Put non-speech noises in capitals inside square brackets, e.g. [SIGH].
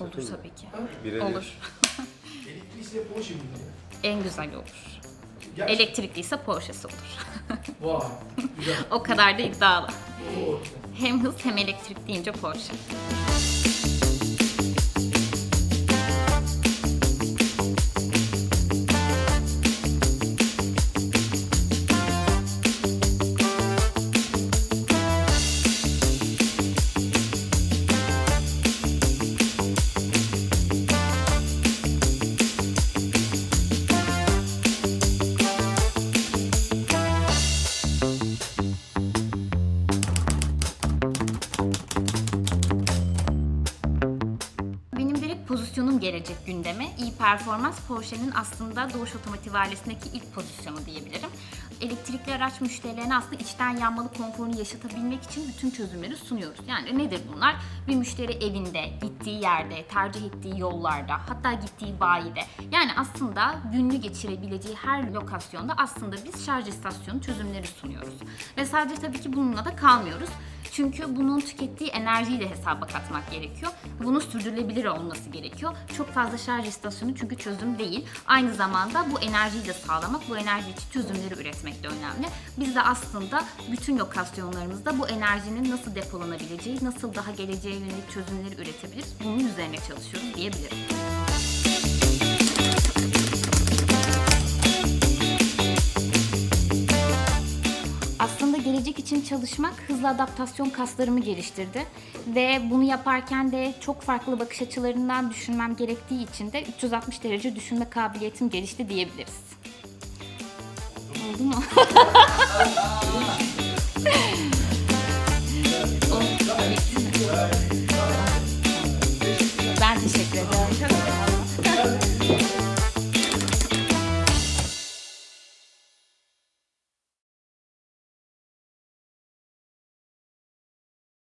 Olur tabii ki. Birebir. Olur. [LAUGHS] Elektriğiyle Porsche mi? En güzel olur. Gerçekten. Elektrikliyse Porsche'si olur. [LAUGHS] Vay. Güzel. [LAUGHS] o kadar da iddialı. Oo. Hem hız hem elektrik deyince Porsche. Pozisyonum gelecek gündeme. İyi performans Porsche'nin aslında Doğuş Otomotiv ailesindeki ilk pozisyonu diyebilirim. Elektrikli araç müşterilerine aslında içten yanmalı konforunu yaşatabilmek için bütün çözümleri sunuyoruz. Yani nedir bunlar? Bir müşteri evinde, gittiği yerde, tercih ettiği yollarda, hatta gittiği bayide. Yani aslında günlü geçirebileceği her lokasyonda aslında biz şarj istasyonu çözümleri sunuyoruz. Ve sadece tabii ki bununla da kalmıyoruz. Çünkü bunun tükettiği enerjiyi de hesaba katmak gerekiyor. Bunun sürdürülebilir olması gerekiyor. Çok fazla şarj istasyonu çünkü çözüm değil. Aynı zamanda bu enerjiyi de sağlamak, bu enerji için çözümleri üretmek de önemli. Biz de aslında bütün lokasyonlarımızda bu enerjinin nasıl depolanabileceği, nasıl daha geleceğe yönelik çözümleri üretebiliriz bunun üzerine çalışıyoruz diyebilirim. Gelecek için çalışmak hızlı adaptasyon kaslarımı geliştirdi. Ve bunu yaparken de çok farklı bakış açılarından düşünmem gerektiği için de 360 derece düşünme kabiliyetim gelişti diyebiliriz. Oldu mu? [LAUGHS]